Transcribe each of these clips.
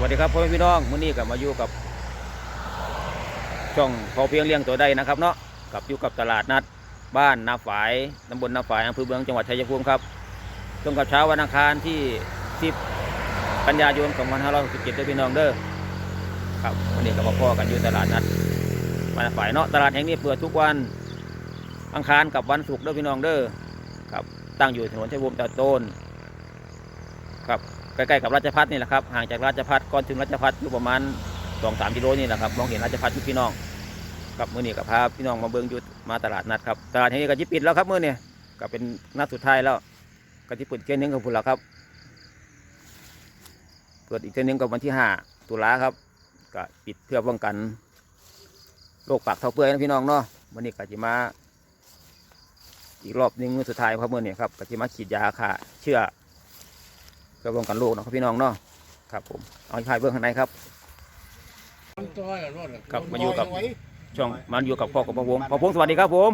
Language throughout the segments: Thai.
สวัสดีครับพ่อแม่พี่น้องมื้อนี้ก็มาอยู่กับช่องพอเพียงเลี้ยงตัวได้นะครับเนาะกับอยู่กับตลาดนัด บ้านนาฝายตำบลนาฝายอำเภอเมืองจังหวัดชัยภูมิครับตรงกับเช้าวันอังคารที่ 10 กันยายน 2567ด้วยพี่น้องเด้อครับวันนี้ก็มาพ่อกันอยู่ตลาดนัดบ้านนาฝายเนาะตลาดแห่งนี้เปิดทุกวันอังคารกับวันศุกร์ด้อพี่น้องเด้อครับตั้งอยู่ถนนชัยภูมิตะโตน ครับใกล้ๆกับราชพัฒนี่แหละครับห่างจากราชพัฒก่อนถึงราชพัฒอยู่ประมาณสองสามกิโลนี่แหละครับมองเห็นราชพัฒอยู่พี่น้องครับมื่อนี้กับพาพี่น้องมาเบิ่งอยุดมาตลาดนัดครับตลาดแห่งนี้ก็จะปิดแล้วครับมื่อนี้ก็เป็นนัดสุดท้ายแล้วก็จะเปิดเกณฑ์หนึงกับพุ่นล้วครับเปิดอีกเกณฑ์หนึงกับวันที่ห้าตุลาครับก็ปิดเพื่อป้องกันโรคปากเท้าเปื่อยนะพี่น้องเนาะวันนี้ก็จะมาอีกรอบหนึงมื้อสุดท้ายครับมื่อนี้ครับก็จะมาฉีดยาฆ่าเชื้อ เพื่อป้องกันโรคเนาะครับพี่น้องเนาะครับผมเอาไปเบื้องข้างในครับครับมาอยู่กับช่องมันอยู่กับพ่อกับพ่อพงพ่อพงสวัสดีครับผม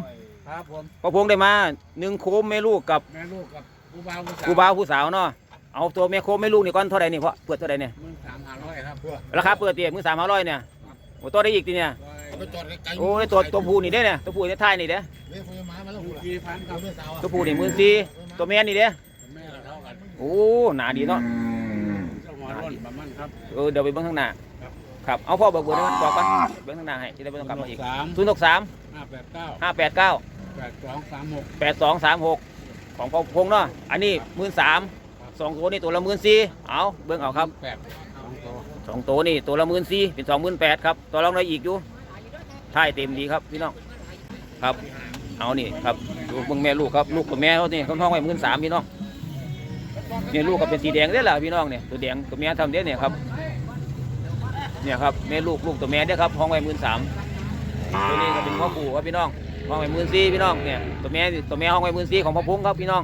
ครับผมพ่อพงได้มาหนึ่งโคมแม่ลูกกับแม่ลูกกับผู้บ่าวผู้สาวผู้บ่าวผู้สาวเนาะเอาตัวแม่โคมแม่ลูกนี่ก่อนเท่าไหร่นี่พ่อเปิดเท่าไหร่เนี่ยมึงสามห้าร้อยครับราคาเปิดเตียมือสามห้าร้อยเนี่ยโอ้ตัวได้อีกทีเนี่ยไปจอดไกลๆโอ้ยตัวตัวผู้นี่เด้เนี่ยตัวผู้ในท้ายนี่เด้เรียกไฟมามาแล้วลูกูกล่ะกี่พันครับเมื่อสาวตัวผู้นี่หมื่นสี่ตัวแม่นี่เด้ โอ้หนาดีเนาะเจ้าหัวร้อนประมาณครับ เออเดี๋ยวไปเบื้องข้างหน้าครับเอาพ่อเบิกเบอร์ให้มันบอกกันเบื้องข้างหน้าให้จะได้ไม่ต้องกลับมาอีกสามศูนย์หกสามห้าแปดเก้าห้าแปดเก้าแปดสองสามหกแปดสองสามหกของพ่อพงษ์เนาะอันนี้หมื่นสามสองตัวนี่ตัวละหมื่นสี่เอาเบิ่งเอาครับแปดสองตัวสองตัวนี่ตัวละหมื่นสี่เป็นสองหมื่นแปดครับตัวรองได้อีกอยู่ท่ายเต็มดีครับพี่น้องครับ เอานี่ครับดูเบิ่งแม่ลูกครับลูกกับแม่เขานี่เขาท้องไว้หมื่นสามพี่น้อง เนี่ยลูกก็เป็นสีแดงได้ล่ะพี่น้องเนี่ยตัวแดงตัวแม่ทำได้เนี่ยครับเนี่ยครับแม่ลูกลูกตัวแม่เด้ครับห้องไว้หมื่นสามตัวนี้ก็เป็นพ่อปู่ครับพี่น้องห้องไว้หมื่นสี่พี่น้องเนี่ยตัวแม่ตัวแม่ห้องไว้หมื่นสี่ของพ่อพุ้งครับพี่น้อง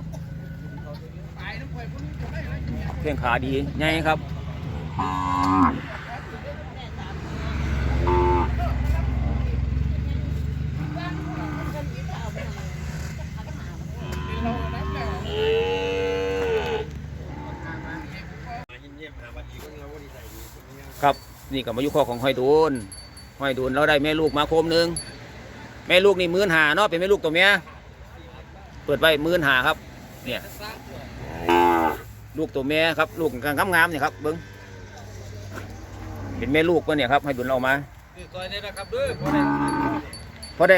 เพียงขาดีไงครับครับ นี่ก็มาอยู่ข้อของห้อยดูนห้อยดูนเราได้แม่ลูกมาโคมหนึ่งแม่ลูกนี่มื่นหาเนาะเป็นแม่ลูกตัวเมียเปิดไว้มื่นหาครับ เนี่ยลูกตัวแม่ครับ ลูกกางงามๆเนี่ยครับเบิ้งเห็นแม่ลูกปะเนี่ยครับให้ดุนเรามาซอยนี้นะครับด้วยพอได้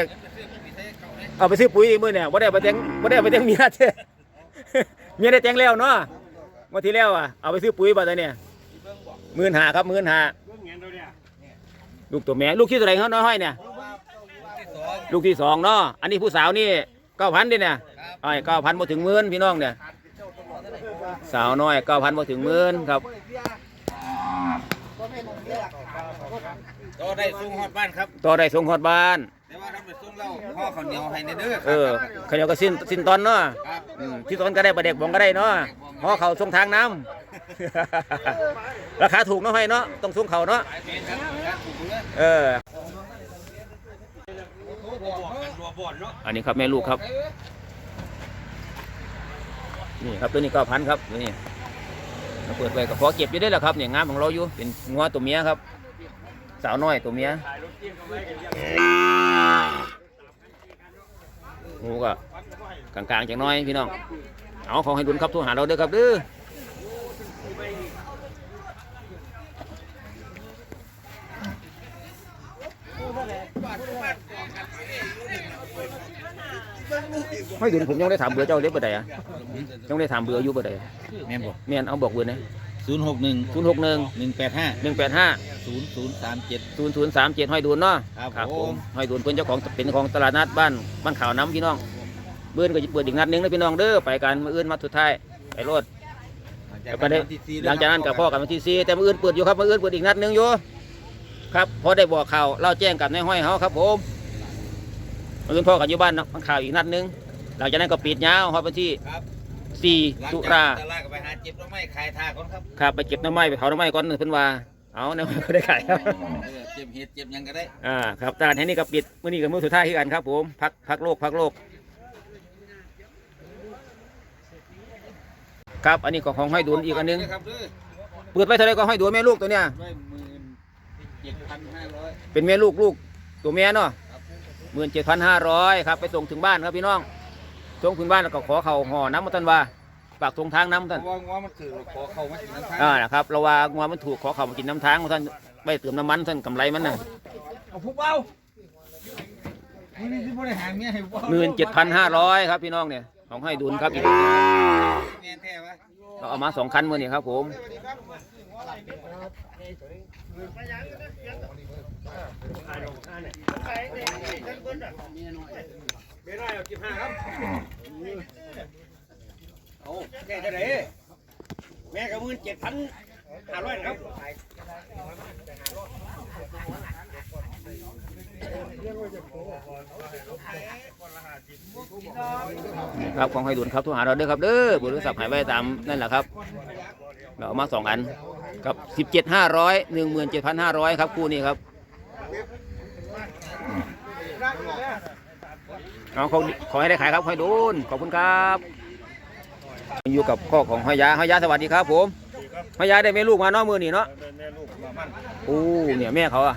เอาไปซื้อปุ๋ยมือเนี่ยว่าได้ไปแตงว่าได้ไปแตงเมียเจ้เมียได้แตงแล้วเนาะวันที่แล้วอะเอาไปซื้อปุ๋ยบัดเนี่ยมื่นหาครับมื่นหา เรื่องเงี้ยตัวเนี้ยลูกตัวแม่ลูกที่เท่าไหร่เขาน้อยห้อยเนี่ย ลูกที่สองเนาะอันนี้ผู้สาวนี่เก้าพันดิเนี่ยไอ้เก้าพันมาถึงหมื่นพี่น้องเนี่ยสาวน้อยเก้าพันมาถึงหมื่นครับก็ได้ส่งฮอดบ้านครับต่อได้ส่งฮอดบ้านแต่ว่าทำไปส่งเราพ่อข้าวเหนียวให้ในเด้อเออเขาเรียกก็สิ้นสิ้นตอนเนาะครับอืมที่ตอนก็ได้ประเด็กบองก็ได้เนาะเพราะเขาส่งทางน้ำ ราคาถูกเนาะให้เนาะต้องส่งเขาเนาะเอออันนี้ครับแม่ลูกครับ นี่ครับตัวนี้ก็พันครับตัวนี้เราเปิดไปก็ขอเก็บอยู่ได้แหละครับเนี่ยงามของเราอยู่เป็นงัวตัวเมียครับ สาวน้อยตัวเมียงูก็กลางๆจังน้อยพี่น้องเอาของให้ดุนครับโทรหาเราเด้อครับเด้อ ไม่ดุนผมยังได้ถามเบอร์เจ้าเล็บเบอร์ใดอะยังได้ถามเบอร์อยู่เบอร์ใดแม่นบ่เมียนเอาบอกเบอร์นะศูนย์หกหนึ่งศูนย์หกหนึ่งหนึ่งแปดห้าหนึ่งแปดห้าศูนย์ศูนย์สามเจ็ดศูนย์ศูนย์สามเจ็ดห้อยดูนเนาะครับผมห้อยดูนเพื่อนเจ้าของเป็นของตลาดนัดบ้านบ้านข่าวน้ำพี่น้องเบื้อนก็จะเปิดอีกนัดหนึงนะพี่น้องเด้อไปกันมืออื่นมาสุดท้ายไปรถแล้วก็ได้หลังจากนั้นกับพ่อกันวันที่สี่แต่มืออื่นเปิดอยู่ครับมืออื่นเปิดอีกนัดหนึงอยู่ครับพอได้บอกข่าวเล่าแจ้งกับนายห้อยเขาครับผม มืออื่นพ่อกันอยู่บ้านเนาะมันข่าวอีกนัดหนึงหลังจากนั้นก็ปิดยาวฮอดวันที่ครับสี่หลังตุจากลาตลาดก็ไปหาเจ็บแล้วไม่ขายทาก่อนครับครับไปเก็บหน้ำไม้ไปเผาหน้ำไม้ก่อนเพิ่นว่าเอาเนี่ยก็ได้ขายครับเออเจ็บเห็ดเจ็บหยังก็ได้อ่าครับตลาดแห่งนี้ก็ปิดมื้อนี้ก็มื้อสุดท้ายที่กันครับผมพักพักโลกพักโลก ครับอันนี้ก็ของห้อยดุลอีกอันหนึงครับเด้อเปิดไว้เท่าไรก็ให้ดูแม่ลูกตัวเนี้ยด้วยหมื่นเจ็ดพันห้าร้อยเป็นแม่ลูกลูกตัวแม่เนาะ หมื่นเจ็ดพันห้าร้อยครับไปส่งถึงบ้านครับพี่น้องส่งถึงบ้านแล้วก็ขอเข่าห่อน้ำมันตันว่าปากตรงทางน้ำมันเพตันราะว่าง้อมันถือขอเข้ามาถึงนั้นทางอ่านะครับเราว่างวมันถูกขอเข่ามากินน้ำทางมันท่านไปเติมน้ำมันท่านกำไรมันน่ะเอาผู้เบาไม่ได้ที่บริหารเมียให้ผู้เบาหมื่นเจ็ดพันห้าร้อยครับพี่น้องเนี่ยของให้ดุลครับอีกแม่นแท้วะเราเอามาสองคันมือนี่ครับผม ไม่ได้เอาสิบห้าครับเอาแค่เท่าไหร่แม่กับมื่นเจ็ดพันห้าร้อยครับครับของให้ดุลครับโทุกหาเราเด้อครับเด้อบริษัทหายไปตามนั่นแหละครับเราเอามาสองอันกับสิบเจ็ดห้าร้อยหนึ่งหมื่นเจ็ดพันห้าร้อยครับคู่นี้ครับ เอาขอขอให้ได้ขายครับให้ดุลขอบคุณครับอยู่กับข้อของหอยยาหอยยาสวัสดีครับผมหอยยาได้แม่ลูกมาเนาะมือนี่เนาะแม่ลูกมามันโอ้เนี่ยแม่เขาอะ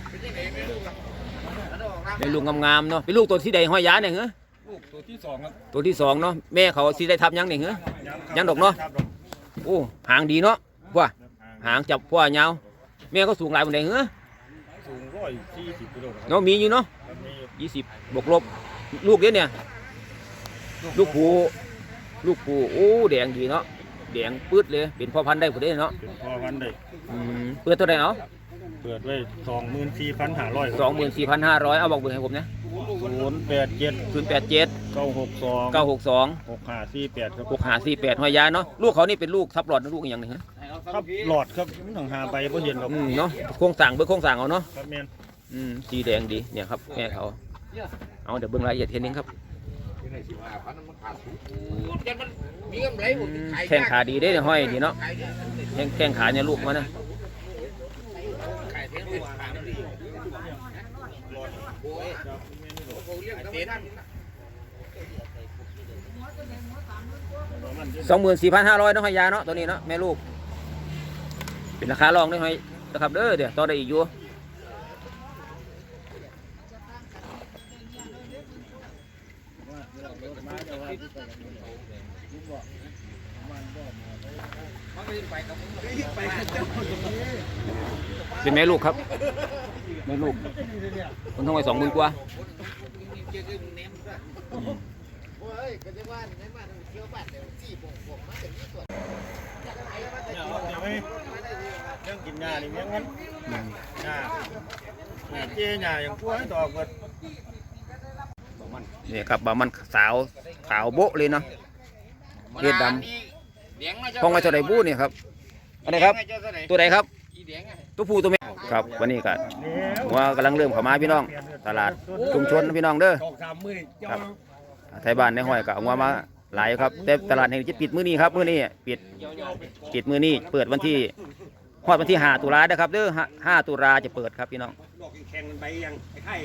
เป็นลูกงามๆเนาะเป็นลูกตัวที่ใดห้อยยาเนี่ยเหรอลูกตัวที่สองครับตัวที่สองเนาะแม่เขาสิได้ทับยังเนี่ยเหรอยังดอกเนาะครับโอ้หางดีเนาะว่าหางจับพ่อยาวแม่ก็สูงหลายปานใดเหรอสูงร้อยสี่สิบกิโลครับเนาะมีอยู่เนาะมันมียี่สิบบวกลบ ลูกเนี้ยเนี่ย ลูกผูลูกผูโอ้แดงดีเนาะแดงปื๊ดเลยเป็นพ่อพันธุ์ได้ผุดเด้เนาะเป็นพ่อพันธุ์ได้อืมเปิดเท่าไหร่เนาะเปิดไว้สองหมื่นสี่พันห้าร้อยสองหมื่นสี่พันห้าร้อยเอาบอกเบอร์ให้ผมนะศูนย์แปดเจ็ดศูนย์แปดเจ็ดเก้าหกสองเก้าหกสองหกห้าสี่แปดครับหกหาสี่แปดหอยยาเนาะลูกเขานี่เป็นลูกทับหลอดนะลูกอหย่างหนึงฮะครับหลอดครับมันต้องหาไปเพราะเห็นหรอกอืมเนาะโครงสั่งเบิ้งโครงสั่งเอาเนาะครับแม่นอืมสีแดงดีเนี่ยครับแม่เขา เอาเดี๋ยวเบิ้งรายละเอียดเทีนึงครับอืมแข้งขาดีเด้เนี่ยห้อยดีเนาะแข้งแข้งขาเนี่ยลูกมันนะสองหมื่นสี่พันห้าร้อยเนาะหอยยาเนาะตัวนี้เนาะแม่ลูก เป็นราคารองได้หอยนะครับเด้อเดี๋ยวต่อได้อีกอยู่ เป็นแม่ลูกครับแม่ลูกคนท้องไว้สองหมื่นกว่าเนี่ยเอาเดี๋ยวไม่เรื่องกินยานี่เมียงมันยาหาเจ๊ยาอย่างพวกให้ต่อเกิดนี่ครับบามันสาวขาวโบ๊ะเลยเนาะเลือดดำห้องไว้เท่าไรบู้เนี่ยครับอันไหนครับ ตัวไหนครับ ตัวผู้ตัวแม่ครับวันนี้ก็ว่ากำลังเริ่มเข้ามาพี่น้อง ตลาดชุมชนนะพี่น้องเด้อสองสามมือเจ้าครับไทยบ้านในห้อยก็เอามามาหลายครับแต่ตลาดแห่งนี้จะปิดมื้อนี้ครับมื้อนี้ปิดปิดมื้อนี้เปิดวันที่ฮอดวันที่5ตุลาเด้อครับเด้อห้าตุลาจะเปิดครับพี่น้องดอกแข็งๆไปยังไข่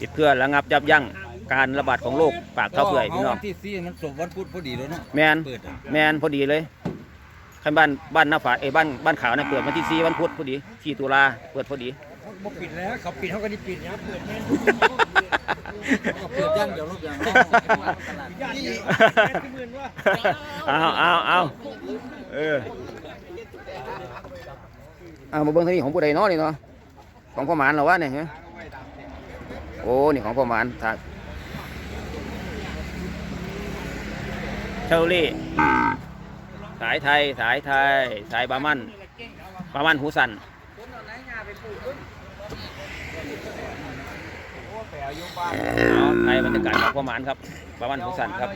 ปิดเพื่อระงับยับยั้งการระบาดของโรคปากเท้าเปื่อยพี่น้องวันที่สี่มันสมวันพุธพอดีแล้วเนาะแมนเปิดอะแมนพอดีเลย ข้างบ้านบ้านหน้าฝาเอ้ยบ้านบ้านขาวนะเปิดวันที่สี่วันพุธพอดีสี่ตุลาเปิดพอดีบ่ปิดแล้วเขาปิดเขาก็ได้ปิดนะเปิดแม่นเปิดย่างเดี๋ยวลูกอย่างย่านนี่หมื่นว่าเอาเอาเอาเออเอามาเบิ้งทางนี้ของผู้ใดเนาะนี่เนาะของพ่อหมานเหรอวะเนี่ยฮะโอ้นี่ของพ่อหมานทางเชอรี่ สายไทย สายไทย สายบามันบามันหูสันเอาไทยบรรยากาศของพ่อหมานครับบามันหูสันครับ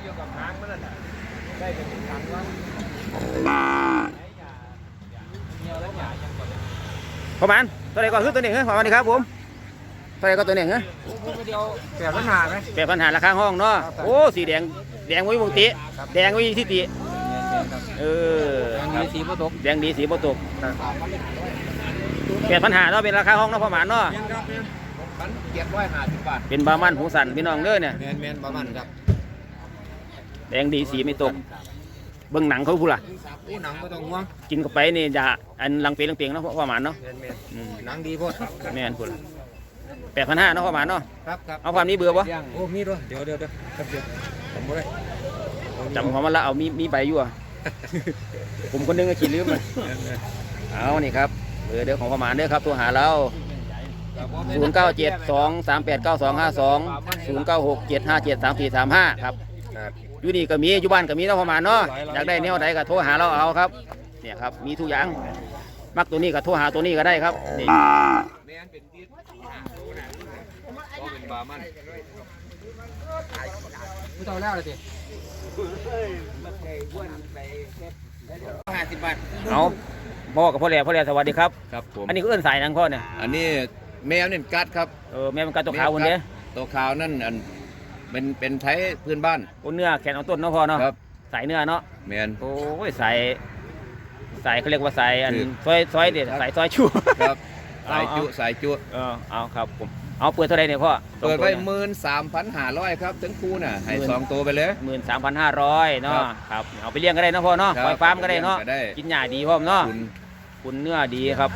ประมาณตัวไหนก่อนคือตัวนี้เหรอประมาณนี้ครับผมตัวไหนก็ตัวนี้เหรอแปดปัญหาไหมแปดปัญหาราคาห้องเนาะโอ้สีแดงแดงไว้วงติแดงไว้ที่ติ เออครับสีผสมแดงดีสีโปตกแปดปัญหาเนาะเป็นราคาห้องเนาะประมาณเนาะพันเจ็ดร้อยห้าสิบบาทเป็นบามันหูสันพี่น้องเด้อเนี่ยแมนแมนประมาณครับแดงดีสีไม่ตกเบิ่งหนังเขาพูดล่ะโอ้หนังก็ต้องห่วงกินเข้าไปนี่จะอันลังเปียงลังเปียงเนาะพ่อหมานเนาะแม่นแม่นอืมหนังดีโพดแม่นพูดแปดพันห้าเนาะพ่อหมานเนาะครับครับเอาความนี้เบื่อปะโอ้มีด้วยเดี๋ยวเดี๋ยวเดี๋ยวครับเดี๋ยวผมบ่ได้จำของมันละเอามีมีใบอยู่อะ ผมคนนึงก็ขี้ลืมเลยเอานี่ครับเบอร์เด้อของพ่อหมานเด้อครับตัวหาเราศูนย์เก้าเจ็ดสองสามแปดเก้าสองห้าสองศูนย์เก้าหกเจ็ดห้าเจ็ดสามสี่สามห้าครับครับอยู่นี่ก็มีอยู่บ้านก็มีเนาะประมาณเนาะอยากได้แนวใดก็โทรหาเราเอาครับเนี่ยครับมีทุกอย่างมักตัวนี้ก็โทรหาตัวนี้ก็ได้ครับนี่แม่นเป็นที่ก็เป็นบามัน ห้าสิบบาทเอาพ่อกับพ่อแหล่พ่อแหล่สวัสดีครับ ครับผม อันนี้ก็เอื้อนสายนังพ่อเนี่ยอันนี้แมวเนี่ยกัดครับเออแม่มันการตัวขาวคนเด้ตัวขาวนั่นอันเป็นเป็นไทยพื้นบ้านคนเนื้อแขนเอาต้นเนาะพ่อเนาะครับสายเนื้อเนาะแมนโอ้ยสายสายเขาเรียกว่าสายอันคือซอยซอยเด็ดสายซอยชูครับสายเอาจุเอาสายจุเออเอาครับผม เอาเปิดเท่าไหรเนี่ยพ่อเปิดไว้หมื่นสามพันห้าร้อยครับทั้งคู่น่ะให้สองตัวไปเลยหมื่นสามพันห้าร้อยเนาะครับครับเอาไปเลี้ยงก็ได้เนาะพ่อเนาะครับปล่อยฟาร์มก็ได้เนาะเลี้ยงก็ได้กินหญ้าดีพ่อมเนาะคุณคุณเนื้อดีครับ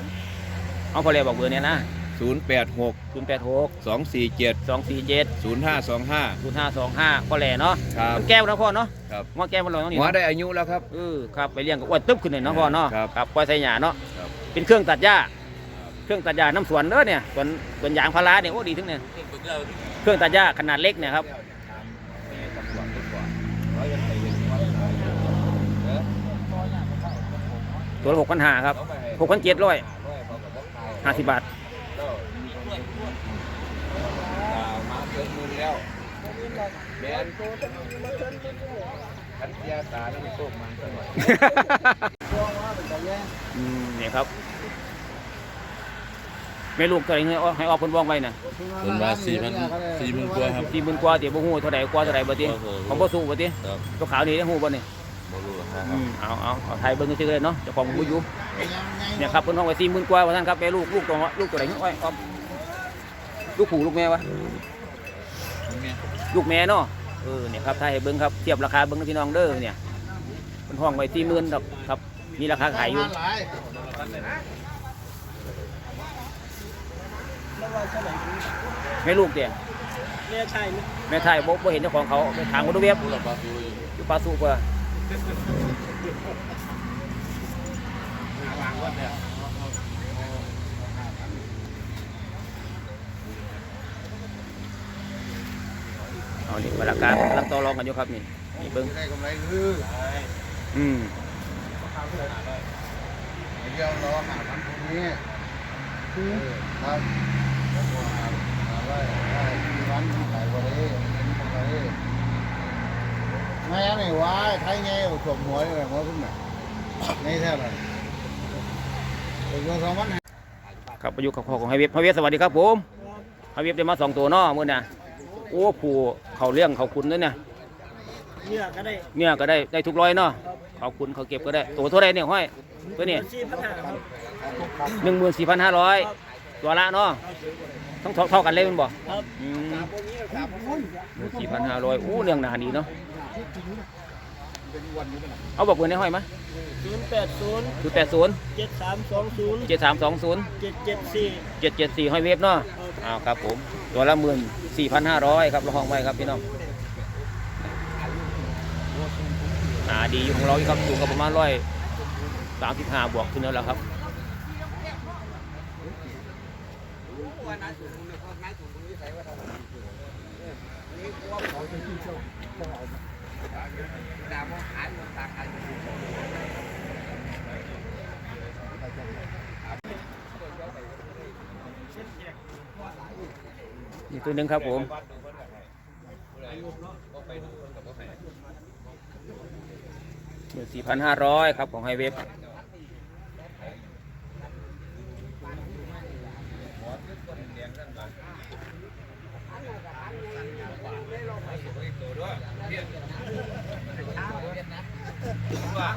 เอาพอเลยบอกเบอร์เนี่ยนะศูนย์แปดหกศูนย์แปดหกสองสี่เจ็ดสองสี่เจ็ดศูนย์ห้าสองห้าศูนย์ห้าสองห้าพอแหล่เนาะครับมันแก้วนะพ่อเนาะครับว่าแก้วมันลงต้องนี่หัวเนาะได้อายุแล้วครับเออครับไปเลี้ยงก็อ้วนตึ๊บขึ้นเลยเนาะพ่อเนาะครับครับปล่อยใส่หญ้าเนาะครับเป็นเครื่องตัดหญ้า เครื่องตัดหญ้าน้ำสวนเด้อเนี่ยสวนสวนยางพาราเนี่ยโอ้ดีถึงเนี่ยเครื่องตัดหญ้าขนาดเล็กเนี่ยครับตัวละหกพันห้าครับหกพันเจ็ดร้อยห้าสิบบาทมาเกินมือแล้ว แมนขันยาตาแล้วมันโชคมันสักหน่อยอืมเนี่ยครับแม่ลูกตัวไหนเงี้ยให้ออกเพิ่นว่องไว้น่ะเพิ่นว่าสี่พันสี่หมื่นกว่าครับ สี่หมื่นกว่าเดี๋ยวบ่ฮู้เท่าใดกว่าเท่าใดบ่ติครับผมของบ่สู้บ่ติครับตัวขาวนี่ได้ฮู้บ่นี่บ่รู้ราคาคอืรับมเอาเอาเอาไทยเบิ่งซื่อๆเลยเนาะเจ้าของบ่อยู่เนี่ยครับเพิ่นห้องไว้สี่หมื่นกว่าว่าซั่นครับแม่ลูกลูกตัวลูกตัวไหนเงี้ยอ้อยออมลูกผู้ลูกแม่วะ ลูกแม่เนาะ เออ เนี่ยครับไทยให้เบิ่งครับ เทียบราคาเบิ่งนะพี่น้องเด้อเนี่ยเพิ่นห้องไว้สี่หมื่นครับครับ มีราคาขายอยู่ แม่ลูกเด้แม่ใช่ไหมแม่ไทยบ่บ่เห็นเจ้าของเขาไปถามคนดูเว็บผู้รับปลาสูอยู่อยู่ปลาสุกว่าเอานี่บรรยากาศกำลังต่อรองกันอยู่ครับนี่นี่เบิ้งได้กำไรคืออืมเดี๋ยวรอหาพันตรงนี้ครับ แล้วก็หาหาไว้ได้ที่วันไหนวันนี้เป็นวันนี้ไม่ยังไงวะไทยไงสวมหัวเลยหัวขึ้นมาไม่ใช่หรอเป็นสองพันครับประยุกต์กับข้อของไฮเว็บไฮเว็บสวัสดีครับผมไฮเว็บได้มาสองตัวเนาะมื้อน่ะโอ้ผู้เขาเลี้ยงเขาคุณด้วยเนี่ยเนี่ยก็ได้เนี่ยก็ได้ได้ทุกร้อยเนาะเขาคุณเขาเก็บก็ได้ตัวเท่าไรเนี่ยห้อยตัวนี้สี่พันห้าครับหนึ่งหมื่นสี่พันห้าร้อยตัวละเนาะ ทั้งเท่าเท่ากันเลยแมันบ่ครับอืมสี่พันห้าร้อยอู้เรื่องหนาดีเนาะเอาบอกเบอร์ในห้อยไหมศูนย์แปดศูนย์คือแปดศูนย์เจ็ดสามสองศูนย์เจ็ดสามสองศูนย์เจ็ดเจ็ดสี่เจ็ดเจ็ดสี่ห้อยเวฟเนาะอ้าวครับผม ตัวละหมื่นสี่พันห้าร้อยครับเราห้องไว้ครับพี่น้องอ่าดีอยู่ของเราอีกครับสูงกับประมาณร้อยสามสิบห้าบวกขึ้นแล้ว ล่ะครับอีกตัวหนึ่งครับผมหมื่นสี่พันห้าร้อยครับของไฮเว็ ว่า